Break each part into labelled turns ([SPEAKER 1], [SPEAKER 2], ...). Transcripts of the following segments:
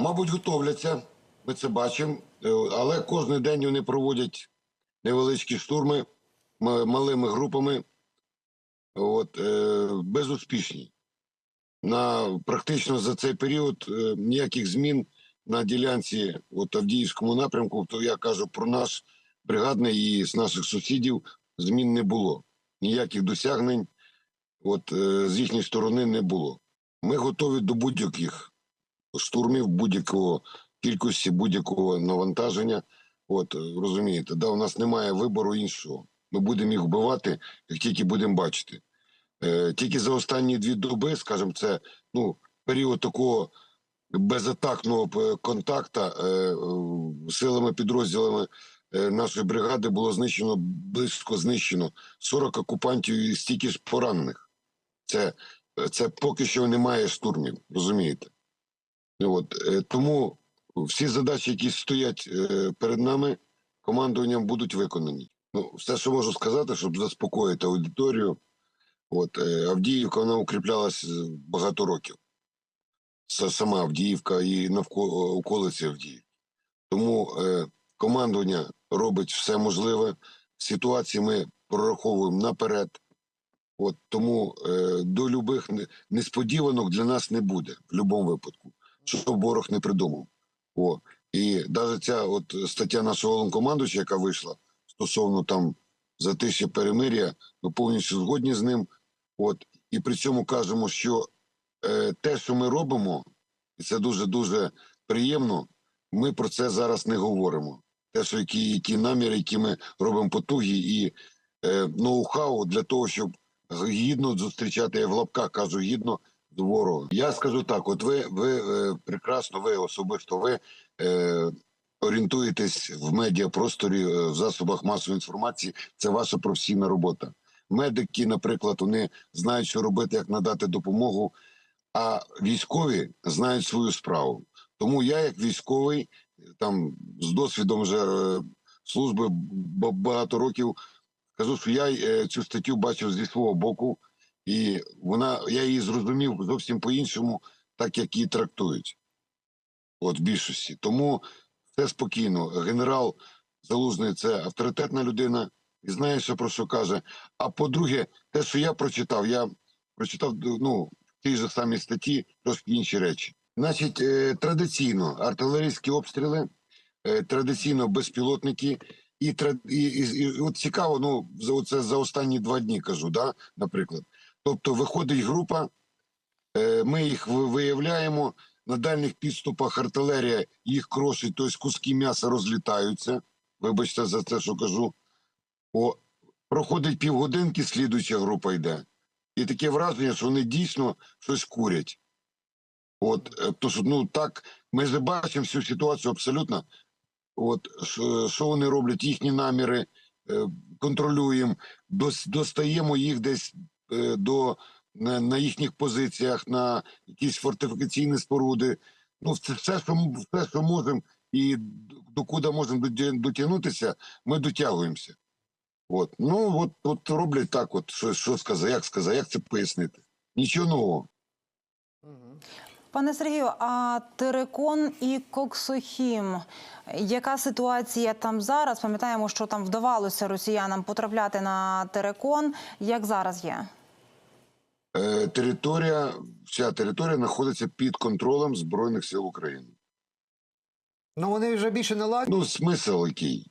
[SPEAKER 1] Мабуть, готовляться. Ми це бачимо. Е, Але кожен день вони проводять невеличкі штурми малими групами. От, е, безуспішні. На, практично за цей період е, ніяких змін на ділянці от, Авдіївському напрямку, то я кажу про наш бригадний і з наших сусідів змін не було. Ніяких досягнень от, з їхньої сторони не було. Ми готові до будь-яких штурмів, будь-якого кількості, будь-якого навантаження. От, е, розумієте, да, у нас немає вибору іншого. Ми будемо їх вбивати, як тільки будемо бачити. Е, тільки за останні дві доби, скажімо, це ну, період такого безатакного е, е, силами підрозділами е, нашої бригади було знищено близько знищено 40 окупантів і стільки ж поранених. Це, це поки що немає штурмів, розумієте? От, е, тому всі задачі, які стоять е, перед нами, командуванням будуть виконані. Ну, все, що можу сказати, щоб заспокоїти аудиторію. От е, Авдіївка вона укріплялась багато років. Сама Авдіївка і навколо околиці Авдіївки. Тому е, командування робить все можливе. Ситуації ми прораховуємо наперед. От тому е, до любих несподіванок для нас не буде в будь-якому випадку, що ворог не придумав. О, і навіть ця от стаття нашого головнокомандуюча, яка вийшла стосовно там затишя перемир'я, ми повністю згодні з ним. От і при цьому кажемо, що е, те, що ми робимо, і це дуже дуже приємно. Ми про це зараз не говоримо. Те, що які, які наміри, які ми робимо потуги, і е, ноу-хау для того, щоб гідно зустрічати, я в лапках кажу, гідно з ворогом. Я скажу так: от ви, ви е, прекрасно, ви особисто ви е, орієнтуєтесь в медіапросторі, е, в засобах масової інформації. Це ваша професійна робота. Медики, наприклад, вони знають, що робити, як надати допомогу. А військові знають свою справу. Тому я, як військовий, там з досвідом вже е, служби багато років, кажу, що я цю статтю бачив зі свого боку, і вона я її зрозумів зовсім по-іншому, так як її трактують. От більшості. Тому все спокійно. Генерал Залужний це авторитетна людина і знає, що про що каже. А по-друге, те, що я прочитав, я прочитав ну, в тій же самій статті трошки інші речі. Значить, е, традиційно артилерійські обстріли, е, традиційно безпілотники, і, і, і, і от цікаво, ну за оце за останні два дні кажу, да, наприклад. Тобто виходить група, е, ми їх виявляємо. На дальніх підступах артилерія їх крошить, тобто куски м'яса розлітаються. Вибачте за те, що кажу. О, проходить півгодинки, слідуюча група йде. І таке враження, що вони дійсно щось курять. От, е, то ну так, ми ж бачимо всю ситуацію абсолютно. От що, вони роблять, їхні наміри, е, контролюємо, достаємо їх десь до на, їхніх позиціях, на якісь фортифікаційні споруди. Ну, все, що все, що можемо, і докуди можемо дотягнутися, ми дотягуємося. От. Ну, от, от роблять так, от що, що сказати, як сказати, як це пояснити? Нічого нового.
[SPEAKER 2] Пане Сергію, а Терекон і Коксохім, яка ситуація там зараз? Пам'ятаємо, що там вдавалося росіянам потрапляти на Терекон. Як зараз є?
[SPEAKER 1] Е, територія, вся територія знаходиться під контролем Збройних сил України.
[SPEAKER 3] Ну вони вже більше не ладять.
[SPEAKER 1] Ну, смисл який,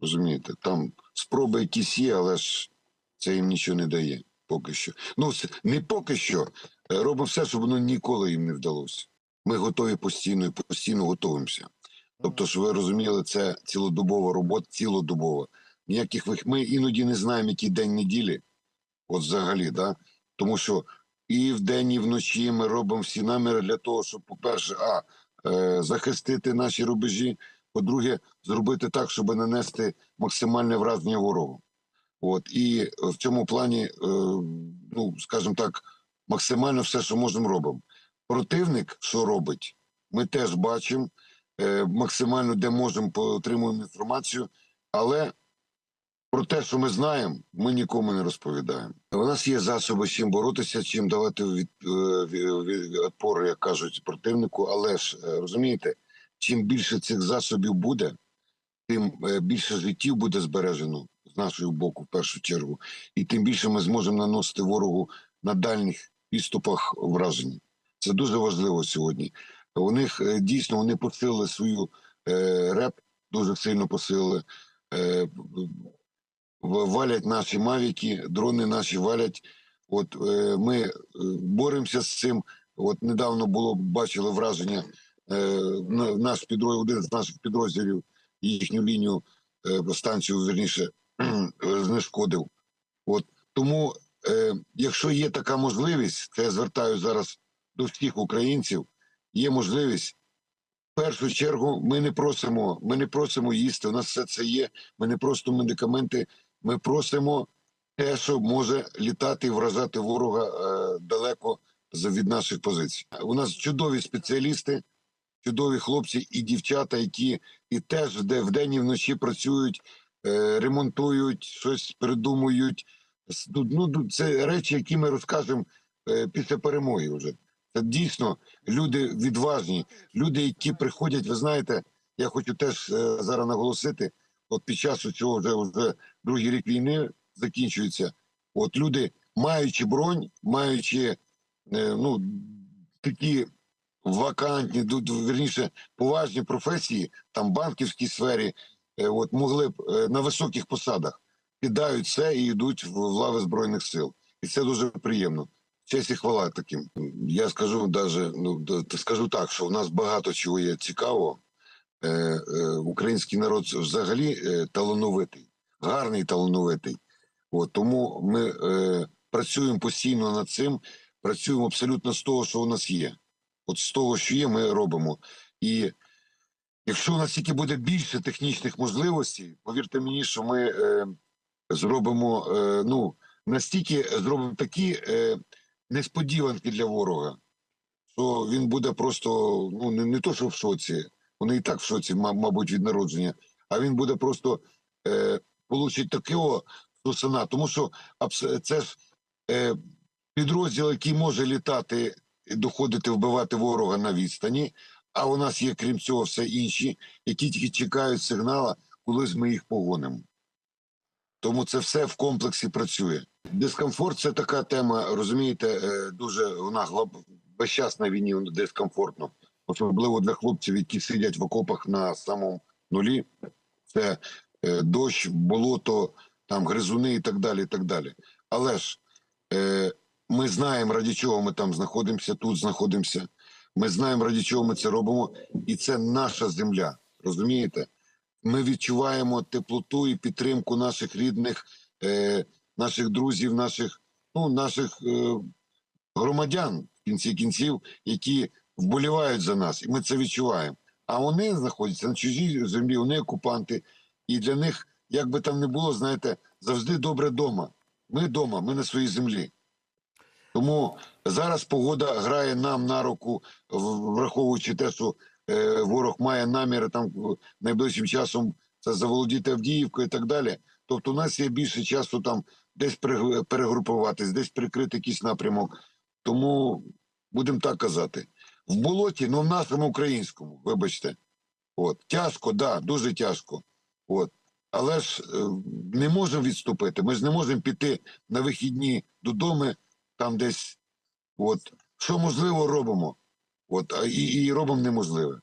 [SPEAKER 1] розумієте, там спроби якісь є, але ж це їм нічого не дає поки що. Ну, не поки що. Е, Робимо все, щоб воно ніколи їм не вдалося. Ми готові постійно і постійно готуємося. Тобто, що ви розуміли, це цілодобова робота, цілодобова. Ніяких вих... Ми іноді не знаємо, який день неділі, от взагалі, да? Тому що і вдень, і вночі ми робимо всі наміри для того, щоб, по-перше, а е, захистити наші рубежі, по-друге, зробити так, щоб нанести максимальне враження ворогу. От і в цьому плані, е, ну скажімо так, максимально все, що можемо, робимо. Противник, що робить, ми теж бачимо е, максимально, де можемо, отримуємо інформацію, але Про те, що ми знаємо, ми нікому не розповідаємо. У нас є засоби, чим боротися, чим давати від, е, від, відпор, як кажуть, противнику. Але ж е, розумієте, чим більше цих засобів буде, тим е, більше життів буде збережено з нашого боку, в першу чергу, і тим більше ми зможемо наносити ворогу на дальніх підступах враження. Це дуже важливо сьогодні. У них дійсно вони посилили свою е, реп, дуже сильно посилили. Валять наші мавіки, дрони наші валять. От е, ми е, боремося з цим. От недавно було бачили враження. Е, на- наш підрозділ, один з наших підрозділів їхню лінію е, станцію верніше знешкодив. От тому, е, якщо є така можливість, це я звертаю зараз до всіх українців. Є можливість. В першу чергу ми не просимо, ми не просимо їсти. У нас все це є. Ми не просимо медикаменти. Ми просимо те, що може літати і вражати ворога е, далеко від наших позицій. У нас чудові спеціалісти, чудові хлопці і дівчата, які і теж де вдень і вночі працюють, е, ремонтують, щось придумують. Ну, ну, це речі, які ми розкажемо е, після перемоги. Вже це дійсно люди відважні, люди, які приходять. Ви знаєте, я хочу теж зараз наголосити. От під час цього вже вже другий рік війни закінчується. От люди, маючи бронь, маючи е, ну такі вакантні, ду- поважні професії, там банківській сфері, е, от могли б е, на високих посадах кидають все і йдуть в лави збройних сил, і це дуже приємно. Честь і хвала таким. Я скажу даже, ну скажу так, що у нас багато чого є цікавого. Е, е, український народ взагалі е, талановитий, гарний талановитий. От, тому ми е, працюємо постійно над цим, працюємо абсолютно з того, що у нас є. От з того, що є, ми робимо. І якщо у нас тільки буде більше технічних можливостей, повірте мені, що ми е, зробимо е, ну, настільки зробимо такі е, несподіванки для ворога, що він буде просто ну не, не то, що в шоці, вони і так в шоці, мабуть, від народження, а він буде просто е, получить такого сусана, тому що це ж е, підрозділ, який може літати, доходити, вбивати ворога на відстані. А у нас є, крім цього, все інші, які тільки чекають сигнала, коли ми їх погонимо. Тому це все в комплексі працює. Дискомфорт це така тема, розумієте, е, дуже вона глоб... на війні дискомфортно, особливо для хлопців, які сидять в окопах на самому нулі. Це е, дощ, болото, там гризуни і так далі. і так далі. Але ж е, ми знаємо, раді чого ми там знаходимося, тут знаходимося. Ми знаємо, раді чого ми це робимо, і це наша земля. Розумієте? Ми відчуваємо теплоту і підтримку наших рідних, е, наших друзів, наших, ну, наших е, громадян в кінці кінців, які вболівають за нас, і ми це відчуваємо. А вони знаходяться на чужій землі, вони окупанти, і для них, як би там не було, знаєте, завжди добре вдома. Ми вдома, ми на своїй землі. Тому зараз погода грає нам на руку, враховуючи те, що е, ворог має наміри там найближчим часом це заволодіти Авдіївкою і так далі. Тобто, у нас є більше часу там десь перегрупуватись, десь прикрити якийсь напрямок. Тому будемо так казати. В болоті, ну в нашому українському, вибачте, от тяжко, да, дуже тяжко. От. Але ж е, не можемо відступити. Ми ж не можемо піти на вихідні додому, там десь. От що можливо, робимо. От, і, і робимо неможливе.